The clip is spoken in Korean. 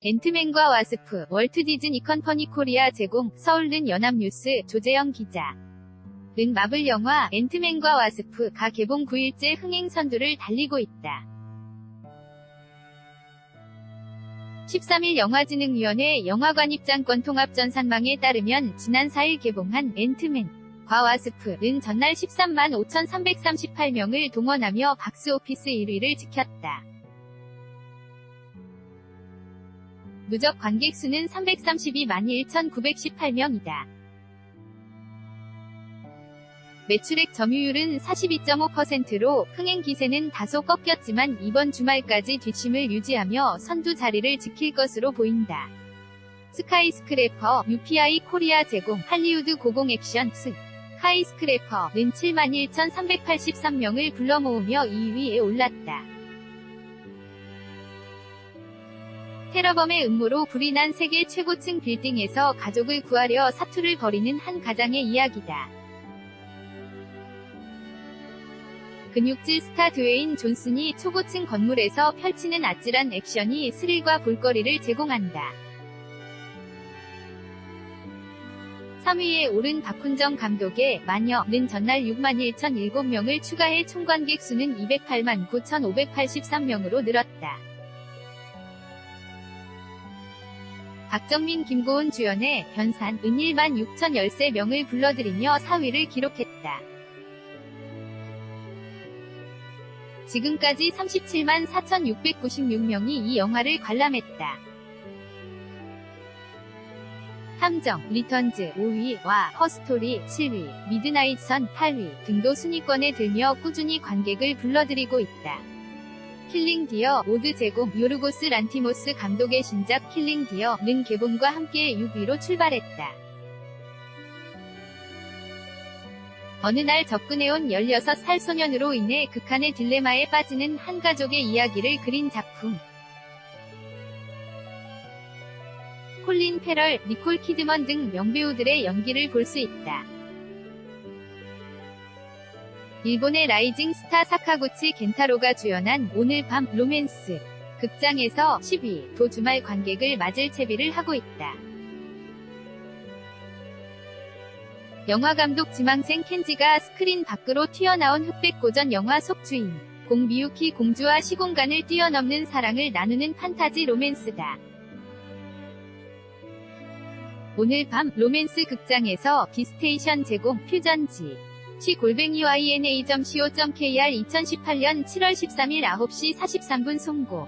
앤트맨과 와스프, 월트 디즈니 컴퍼니 코리아 제공, 서울는 연합뉴스, 조재영 기자. 는 마블 영화 앤트맨과 와스프 가 개봉 9일째 흥행 선두를 달리고 있다. 13일 영화진흥위원회 영화관 입장권 통합 전산망에 따르면 지난 4일 개봉한 앤트맨 과 와스프는 전날 13만 5,338명을 동원하며 박스오피스 1위를 지켰다. 누적 관객 수는 332만 1,918명이다. 매출액 점유율은 42.5%로 흥행 기세는 다소 꺾였지만 이번 주말까지 뒷심을 유지하며 선두 자리를 지킬 것으로 보인다. 스카이스크래퍼 UPI 코리아 제공 할리우드 고공 액션 스 스카이스크래퍼는 7만 1,383명을 불러 모으며 2위에 올랐다. 테러범의 음모로 불이 난 세계 최고층 빌딩에서 가족을 구하려 사투를 벌이는 한 가장의 이야기다. 근육질 스타 드웨인 존슨이 초고층 건물에서 펼치는 아찔한 액션이 스릴과 볼거리를 제공한다. 3위에 오른 박훈정 감독의 마녀는 전날 6만 1,007명을 추가해 총관객 수는 208만 9,583명으로 늘었다. 박정민 김고은 주연의 변산 은 1만 6,013명을 불러들이며 4위를 기록했다. 지금까지 37만 4,696명이 이 영화를 관람했다. 탐정, 리턴즈 5위와 허스토리 7위, 미드나잇 선 8위 등도 순위권에 들며 꾸준히 관객을 불러들이고 있다. 킬링 디어 모드 제공 요르고스 란티모스 감독의 신작 킬링 디어는 개봉과 함께 6위로 출발했다. 어느 날 접근해온 16살 소년으로 인해 극한의 딜레마에 빠지는 한 가족의 이야기를 그린 작품. 콜린 페럴, 니콜 키드먼 등 명배우들의 연기를 볼 수 있다. 일본의 라이징 스타 사카구치 겐타로가 주연한 오늘 밤 로맨스 극장에서 10위 도 주말 관객을 맞을 채비를 하고 있다. 영화감독 지망생 켄지가 스크린 밖으로 튀어나온 흑백 고전 영화 속 주인 공 미유키 공주와 시공간을 뛰어넘는 사랑을 나누는 판타지 로맨스다. 오늘 밤 로맨스 극장에서 비스테이션 제공 퓨전지 시 골뱅이 yna.co.kr 2018년 7월 13일 9시 43분 송고